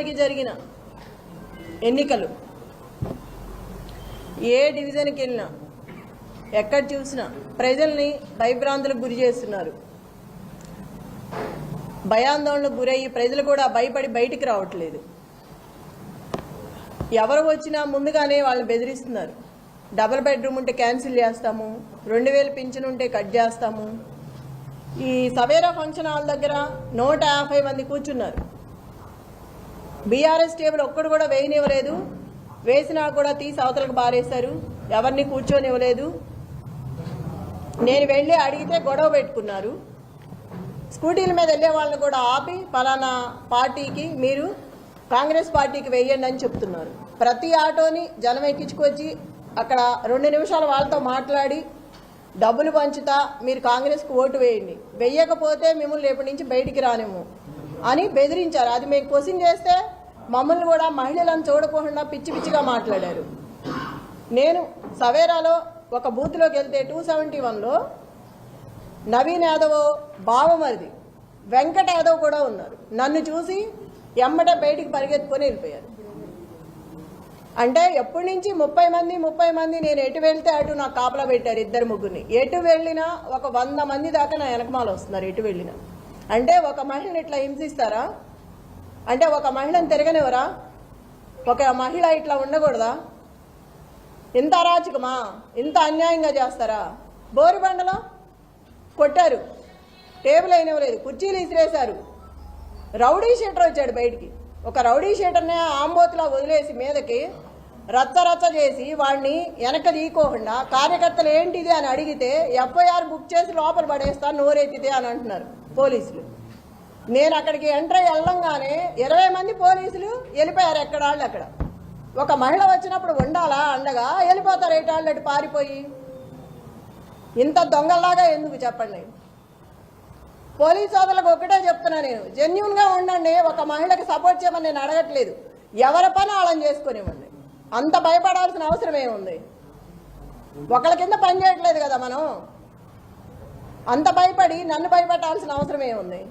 వరకు జరిగిన ఎన్నికలు ఏ డివిజన్కి వెళ్ళినా ఎక్కడ చూసినా ప్రజల్ని భయభ్రాంతులకు గురి చేస్తున్నారు. భయాందోళనకు గురయ్యి ప్రజలు కూడా భయపడి బయటికి రావట్లేదు. ఎవరు వచ్చినా ముందుగానే వాళ్ళని బెదిరిస్తున్నారు. డబుల్ బెడ్రూమ్ ఉంటే క్యాన్సిల్ చేస్తాము రెండు వేలు పింఛన్ ఉంటే కట్ చేస్తాము. ఈ సవేరా ఫంక్షన్ హాల్ దగ్గర నూట యాభై మంది కూర్చున్నారు. బీఆర్ఎస్ టేబుల్ ఒక్కడు కూడా వేయనివ్వలేదు. వేసినా కూడా తీసి అవతలకు బారేశారు. ఎవరిని కూర్చొనివ్వలేదు. నేను వెళ్ళి అడిగితే గొడవ పెట్టుకున్నారు. స్కూటీల మీద వెళ్ళే వాళ్ళని కూడా ఆపి ఫలానా పార్టీకి మీరు కాంగ్రెస్ పార్టీకి వేయండి అని చెప్తున్నారు. ప్రతి ఆటోని జనం ఎక్కించుకొచ్చి అక్కడ రెండు నిమిషాలు వాళ్ళతో మాట్లాడి డబ్బులు పంచుతా మీరు కాంగ్రెస్కు ఓటు వేయండి. వెయ్యకపోతే మిమ్మల్ని రేపటి నుంచి బయటికి రానిము అని బెదిరించారు. అది మేము క్వశ్చన్ చేస్తే మమ్మల్ని కూడా మహిళలను చూడకుండా పిచ్చి పిచ్చిగా మాట్లాడారు. నేను సవేరాలో ఒక బూత్లోకి వెళ్తే టూ సెవెంటీ వన్లో నవీన్ యాదవ్ బావమరిది వెంకట యాదవ్ కూడా ఉన్నారు. నన్ను చూసి ఎమ్మట బయటికి పరిగెత్తుకొని వెళ్ళిపోయారు. అంటే ఎప్పటి నుంచి ముప్పై మంది ముప్పై మంది నేను ఎటు వెళ్తే అటు నాకు కాపలా పెట్టారు ఇద్దరు ముగ్గురిని. ఎటు వెళ్ళినా ఒక వంద మంది దాకా నా వెనకమాల వస్తున్నారు ఎటు వెళ్ళినా. అంటే ఒక మహిళని ఇట్లా హింసిస్తారా? అంటే ఒక మహిళను తిరగనివరా ఒక మహిళ ఇట్లా ఉండకూడదా? ఇంత అరాచకమా? ఇంత అన్యాయంగా చేస్తారా? బోరుబండలో కొట్టారు. టేబుల్ అయినవ్వలేదు కుర్చీలు ఇసిరేశారు. రౌడీ షీటర్ వచ్చాడు బయటికి. ఒక రౌడీ షీటర్ని ఆంబోతులా వదిలేసి మీదకి రచ్చ రచ్చ చేసి వాడిని వెనక తీయకోకుండా కార్యకర్తలు ఏంటిది అని అడిగితే ఎఫ్ఐఆర్ బుక్ చేసి లోపల పడేస్తా నోరెత్తితే అని అంటున్నారు పోలీసులు. నేను అక్కడికి ఎంటర్ వెళ్ళంగానే ఇరవై మంది పోలీసులు వెళ్ళిపోయారు ఎక్కడ వాళ్ళు అక్కడ. ఒక మహిళ వచ్చినప్పుడు ఉండాలా అండగా? వెళ్ళిపోతారు ఏటాళ్ళు అటు పారిపోయి. ఇంత దొంగల్లాగా ఎందుకు చెప్పండి? పోలీస్ సోదరులకు ఒకటే చెప్తున్నా నేను జెన్యున్గా ఉండండి ఒక మహిళకి సపోర్ట్ చేయమని నేను అడగట్లేదు. ఎవరి పని వాళ్ళని చేసుకునివ్వండి అంత భయపడాల్సిన అవసరం ఏముంది? ఒకళ్ళ కింద పని చేయట్లేదు కదా మనం? అంత భయపడి నన్ను భయపెట్టాల్సిన అవసరం ఏముంది?